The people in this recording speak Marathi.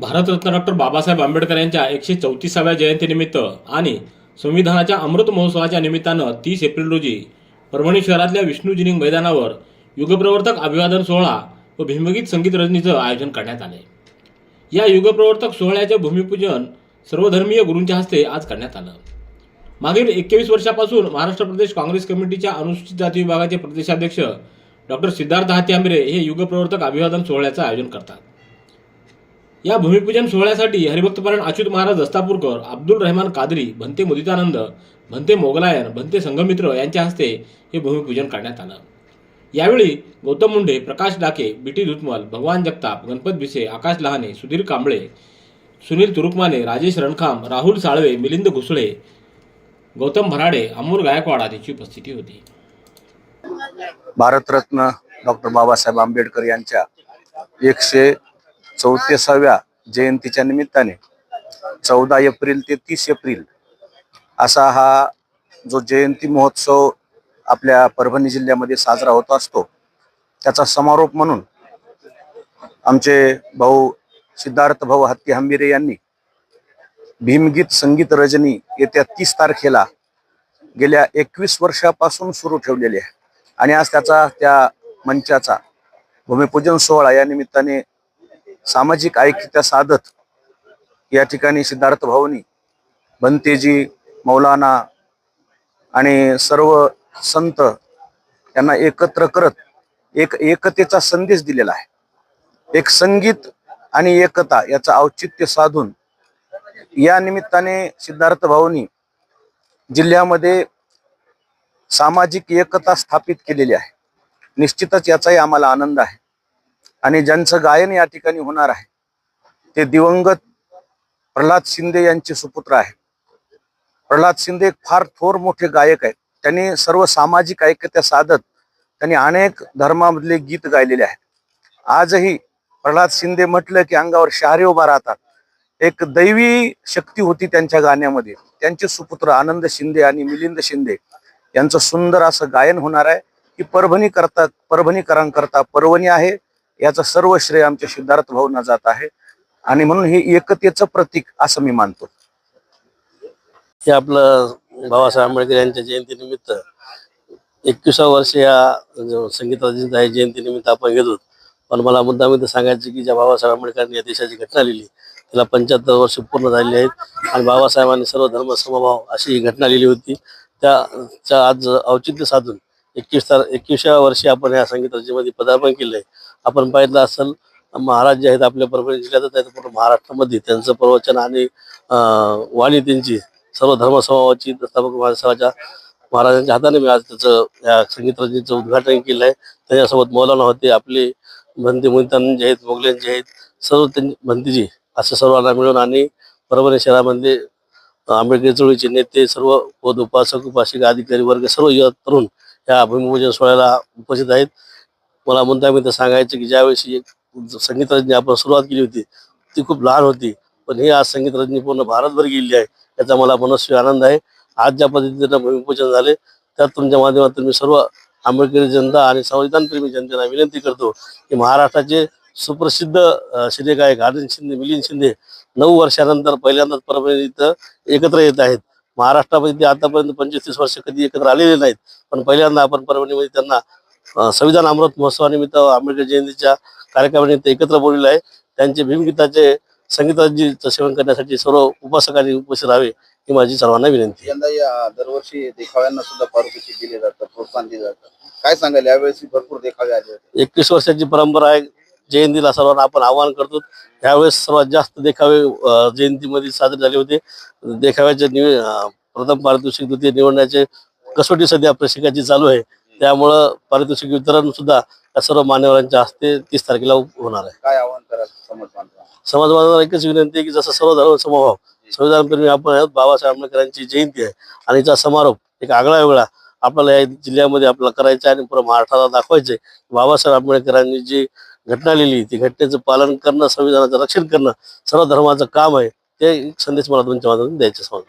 भारतरत्न डॉक्टर बाबासाहेब आंबेडकर यांच्या एकशे चौतीसाव्या जयंतीनिमित्त आणि संविधानाच्या अमृत महोत्सवाच्या निमित्तानं तीस एप्रिल रोजी परभणी शहरातल्या विष्णू जिनिंग मैदानावर युगप्रवर्तक अभिवादन सोहळा व भीमगीत संगीत रजनीचं आयोजन करण्यात आले. या युगप्रवर्तक सोहळ्याचे भूमिपूजन सर्वधर्मीय गुरूंच्या हस्ते आज करण्यात आलं. मागील एकवीस वर्षापासून महाराष्ट्र प्रदेश काँग्रेस कमिटीच्या अनुसूचित जाती विभागाचे प्रदेशाध्यक्ष डॉक्टर सिद्धार्थ हाती हे युगप्रवर्तक अभिवादन सोहळ्याचं आयोजन करतात. या भूमिपूजन सोहळ्यासाठी हरिभक्तपरायण अच्युत महाराज दस्तापूरकर अब्दुल रहमान कादरी भंते मुदितानंद भंते मोगलायन भंते संघमित्र यांच्या हस्ते हे भूमिपूजन करण्यात आलं. यावेळी गौतम मुंडे प्रकाश डाके बीटी धुतमल भगवान जगताप गणपत भिसे आकाश लहाने सुधीर कांबळे सुनील तुरुकमाने राजेश रणखाम राहुल साळवे मिलिंद घुसळे गौतम भराडे अमोल गायकवाड आदीची उपस्थिती होती. भारतरत्न डॉक्टर बाबासाहेब आंबेडकर यांच्या एकशे चौतीसाव्या जयंतीच्या निमित्ताने चौदा एप्रिल ते तीस एप्रिल असा हा जो जयंती महोत्सव आपल्या परभणी जिल्ह्यामध्ये साजरा होत असतो त्याचा समारोप म्हणून आमचे भाऊ सिद्धार्थ भाऊ हत्ती हंबिरे यांनी भीमगीत संगीत रजनी येत्या तीस तारखेला गेल्या एकवीस वर्षापासून सुरू ठेवलेली आहे. आणि आज त्याचा त्या मंचाचा भूमिपूजन सोहळा या निमित्ताने सामाजिक ऐक्यता साधत या ठिकाणी सिद्धार्थ भाऊनी भंतेजी मौलाना आणि सर्व संत यांना एकत्र करत एक एकतेचा संदेश दिलेला आहे. एक संगीत आणि एकता याचं औचित्य साधून या निमित्ताने सिद्धार्थ भाऊनी जिल्ह्यामध्ये सामाजिक एकता स्थापित केलेली आहे. निश्चितच याचाही आम्हाला आनंद आहे. आणि ज्यांचं गायन या ठिकाणी होणार आहे ते दिवंगत प्रल्हाद शिंदे यांचे सुपुत्र आहे प्रल्हाद शिंदे एक फार थोर मोठे गायक आहेत. त्यांनी सर्व सामाजिक ऐक्यता साधत त्यांनी अनेक धर्मामधले गीत गायलेले आहेत. आजही प्रल्हाद शिंदे म्हटलं की अंगावर शहारे उभा राहतात. एक दैवी शक्ती होती त्यांच्या गाण्यामध्ये. त्यांचे सुपुत्र आनंद शिंदे आणि मिलिंद शिंदे यांचं सुंदर असं गायन होणार आहे. की परभणी करतात परभणीकरांकरता परभणी आहे. याचं सर्व श्रेय आमच्या सिद्धार्थ भाऊंना जात आहे. आणि म्हणून हे एकतेचं प्रतीक असं मी मानतो. हे आपलं बाबासाहेब आंबेडकर यांच्या जयंतीनिमित्त एकविसावं वर्ष या जो संगीताची आहे जयंतीनिमित्त आपण घेतो. पण मला मुद्दा इथं सांगायचं की ज्या बाबासाहेब आंबेडकरांनी या देशाची घटना लिहिली त्याला पंच्याहत्तर वर्ष पूर्ण झालेली आहेत. आणि बाबासाहेबांनी सर्व धर्म समभाव अशी ही घटना लिहिली होती. त्या आज औचित्य साधून एकवीस तार एकविसाव्या वर्षी आपण या संगीत रचनेमध्ये पदार्पण केलं आहे आपण पाहिलं असेल महाराज जे आहेत आपल्या परभणी जिल्ह्यातच आहेत पूर्ण महाराष्ट्रामध्ये त्यांचं प्रवचन आणि वाणी त्यांची सर्व धर्म समूहाची दत्ताबक महाराजांच्या हाताने मी आज त्याचं या संगीत रचनेचं उद्घाटन केलं आहे त्याच्यासोबत मौलाना होते आपले भंती मुलतान जे आहेत मोगल्यांचे जे आहेत सर्व त्यांनी भंतीजी असं सर्वांना मिळून आणि परभणी शहरामध्ये आंबेडकर चळवळीचे नेते सर्व पद उपासक उपासिका अधिकारी वर्ग सर्व युवा तरुण या भूमिपूजन सोहळ्याला उपस्थित आहेत. मला म्हणता मी तर सांगायचं की ज्यावेळेस एक संगीत आपण सुरुवात केली होती ती खूप लहान होती पण ही आज संगीतरज्ञी पूर्ण भारतभर गेलेली आहे याचा मला मनस्वी आनंद आहे. आज ज्या पद्धतीनं भूमिपूजन झाले त्यात तुमच्या माध्यमातून मी सर्व आंबेडकरी जनता आणि संविधानप्रेमी जनतेला विनंती करतो की महाराष्ट्राचे सुप्रसिद्ध अं, शिलेगायक आनंद शिंदे मिलिंद शिंदे नऊ वर्षानंतर पहिल्यांदाच परभणी इथं एकत्र येत आहेत. महाराष्ट्रामध्ये ते आतापर्यंत पंचवीस तीस वर्ष कधी एकत्र आलेले नाहीत. पण पहिल्यांदा आपण परभणीमध्ये त्यांना संविधान अमृत महोत्सवानिमित्त आंबेडकर जयंतीच्या कार्यक्रमानिमित्त एकत्र बोललेलं आहे. त्यांचे भीमगीताचे संगीताजीचं सेवन करण्यासाठी सर्व उपासकांनी उपस्थित राहावे ही माझी सर्वांना विनंती यंदा या दरवर्षी देखाव्यांना सुद्धा पारितोषिक दिले जातं प्रोत्साहन दिलं जातं. काय सांगाल? यावेळेस भरपूर देखावे आले एकवीस वर्षाची परंपरा आहे. जयंतीला सर्वांना आपण आवाहन करतो. यावेळेस सर्वात जास्त देखावे जयंतीमध्ये साजरे झाले होते. देखाव्याचे निव प्रथम पारितोषिक द्वितीय निवडण्याचे कसोटी सध्या प्रशिक्षकाची चालू आहे. त्यामुळं पारितोषिक वितरण सुद्धा या सर्व मान्यवरांच्या हस्ते तीस तारखेला होणार आहे. काय आव्हान समाज बांधवांना? एकच विनंती आहे की जसं सर्व धर्म समभाव संविधानप्रेमी आपण आहोत बाबासाहेब आंबेडकरांची जयंती आहे. आणि याचा समारोप एक आगळा वेगळा आपल्याला या जिल्ह्यामध्ये आपल्याला करायचा आणि पुरा महाराष्ट्राला दाखवायचे बाबासाहेब आंबेडकरांनी जी घटना लिहिली. ती घटनेचं पालन करणं संविधानाचं रक्षण करणं सर्व धर्माचं काम आहे. ते एक संदेश मला तुमच्या माध्यमातून द्यायचं समज